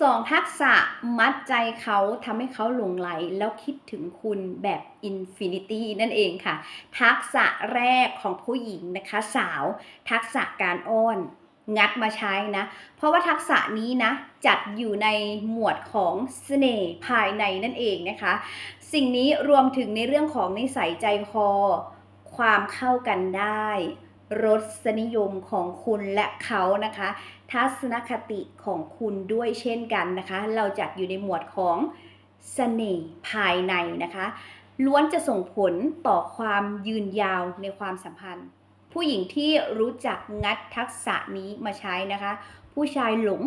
สองทักษะมัดใจเขาทำให้เขาหลงไหล แล้วคิดถึงคุณแบบอินฟินิตี้นั่นเองค่ะ ทักษะแรกของผู้หญิงนะคะสาว ทักษะการอ้อนงัดมาใช้นะ เพราะว่าทักษะนี้นะ จัดอยู่ในหมวดของเสน่ห์ภายในนั่นเองนะคะ สิ่งนี้รวมถึงในเรื่องของนิสัยใจคอ ความเข้ากันได้ รสนิยมของคุณและเขานะคะ ทัศนคติของคุณด้วยเช่นกันนะคะ เราจัดอยู่ในหมวดของเสน่ห์ภายในนะคะ ล้วนจะส่งผลต่อความยืนยาวในความสัมพันธ์ ผู้หญิงที่รู้จักงัดทักษะนี้มาใช้นะคะ ผู้ชายหลง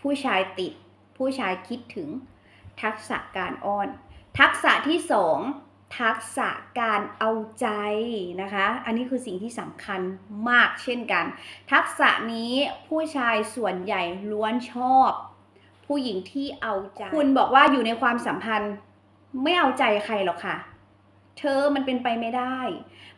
ผู้ชายติด ผู้ชายคิดถึง ทักษะการอ้อน ทักษะที่สอง ทักษะการเอาใจนะคะ อันนี้คือสิ่งที่สำคัญมากเช่นกัน ทักษะนี้ผู้ชายส่วนใหญ่ล้วนชอบ ผู้หญิงที่เอาใจ คุณบอกว่าอยู่ในความสัมพันธ์ไม่เอาใจใครหรอกค่ะ เธอมันเป็นไปไม่ได้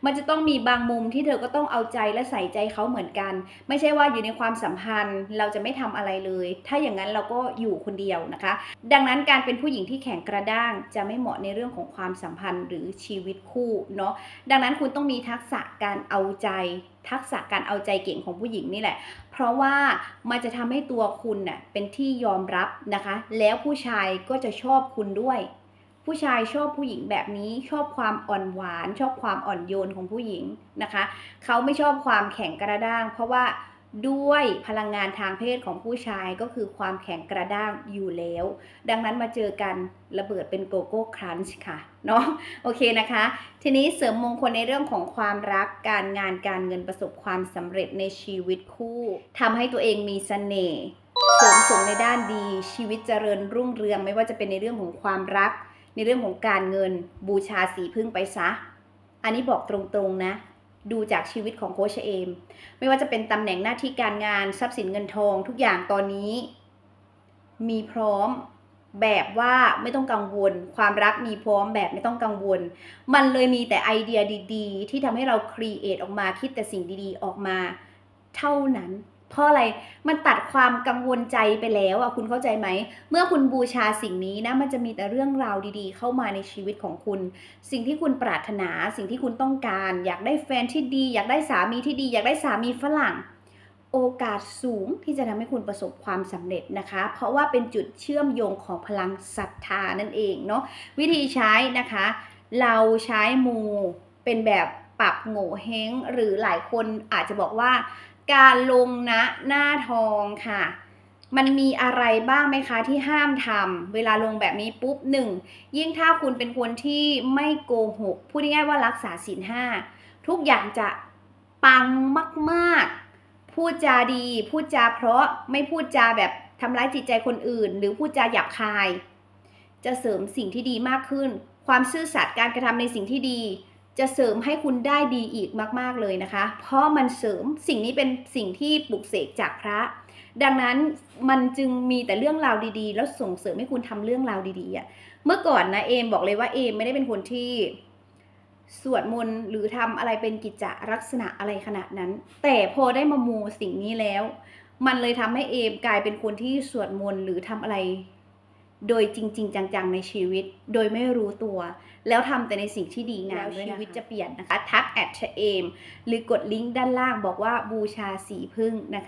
มันจะต้องมีบางมุมที่เธอก็ต้องเอาใจและใส่ใจเขาเหมือนกัน ไม่ใช่ว่าอยู่ในความสัมพันธ์เราจะไม่ทำอะไรเลย ถ้าอย่างนั้นเราก็อยู่คนเดียวนะคะ ดังนั้นการเป็นผู้หญิงที่แข็งกระด้างจะไม่เหมาะในเรื่องของความสัมพันธ์หรือชีวิตคู่เนาะ ดังนั้นคุณต้องมีทักษะการเอาใจ ทักษะการเอาใจเก่งของผู้หญิงนี่แหละ เพราะว่ามันจะทำให้ตัวคุณน่ะเป็นที่ยอมรับนะคะ แล้วผู้ชายก็จะชอบคุณด้วย ผู้ชายชอบผู้หญิงแบบนี้ ชอบความอ่อนหวาน ชอบความอ่อนโยนของผู้หญิงนะคะ เขาไม่ชอบความแข็งกระด้าง เพราะว่าด้วยพลังงานทางเพศของผู้ชายก็คือความแข็งกระด้างอยู่แล้ว ดังนั้นมาเจอกันระเบิดเป็นโกโก้ครันช์ค่ะเนาะโอเคนะคะ ทีนี้เสริมมงคลในเรื่องของความรักการงานการเงินประสบความสำเร็จในชีวิตคู่ทำให้ตัวเองมีเสน่ห์เสริมส่งในด้านดีชีวิตเจริญรุ่งเรือง ไม่ว่าจะเป็นในเรื่องของความรัก ในเรื่องของการเงินบูชาสีพึ่งไปซะ อันนี้บอกตรงๆนะ ดูจากชีวิตของโคชเอม ไม่ว่าจะเป็นตำแหน่งหน้าที่การงานทรัพย์สินเงินทองทุกอย่างตอนนี้ มีพร้อมแบบว่าไม่ต้องกังวล ความรักมีพร้อมแบบไม่ต้องกังวล มันเลยมีแต่ไอเดียดี ๆ ที่ทำให้เราครีเอทออกมาคิดแต่สิ่งดีๆ ออกมา เท่านั้น เพราะอะไร มันตัดความกังวลใจไปแล้วอะคุณเข้าใจไหม เมื่อคุณบูชาสิ่งนี้นะ มันจะมีแต่เรื่องราวดีๆ เข้ามาในชีวิตของคุณ สิ่งที่คุณปรารถนา สิ่งที่คุณต้องการ อยากได้แฟนที่ดี อยากได้สามีที่ดี อยากได้สามีฝรั่ง โอกาสสูงที่จะทำให้คุณประสบความสำเร็จนะคะ เพราะว่าเป็นจุดเชื่อมโยงของพลังศรัทธานั่นเองเนาะ วิธีใช้นะคะ เราใช้มูเป็นแบบปรับโง่เฮงหรือหลายคนอาจจะบอกว่า การลงนะหน้าทองค่ะ มันมีอะไรบ้างไหมคะที่ห้ามทำเวลาลงแบบนี้ปุ๊บหนึ่งยิ่งถ้าคุณเป็นคนที่ไม่โกหกพูดง่ายๆว่ารักษาศีลห้าทุกอย่างจะปังมากๆ พูดจาดี พูดจาเพราะไม่พูดจาแบบทำร้ายจิตใจคนอื่น หรือพูดจาหยาบคาย จะเสริมสิ่งที่ดีมากขึ้น ความซื่อสัตย์การกระทำในสิ่งที่ดี จะเสริมให้คุณได้ดีอีกมาก ๆ เลยนะคะ เพราะมันเสริมสิ่งนี้เป็นสิ่งที่ปลุกเสกจากพระ ดังนั้นมันจึงมีแต่เรื่องราวดีๆ แล้วส่งเสริมให้คุณทำเรื่องราวดีๆอะเมื่อก่อนนะเอมบอกเลยว่าเอมไม่ได้เป็นคนที่สวดมนต์หรือทำอะไรเป็นกิจจลักษณะอะไรขนาดนั้น แต่พอได้มามูสิ่งนี้แล้ว มันเลยทำให้เอมกลายเป็นคนที่สวดมนต์หรือทำอะไร โดยจริง ๆ จัง ๆ ในชีวิต โดยไม่รู้ตัว แล้วทำแต่ในสิ่งที่ดีงามชีวิตจะเปลี่ยนนะคะ ทักแอดเอมหรือกดลิงก์ด้านล่างบอกว่าบูชาสีพึ่งนะคะ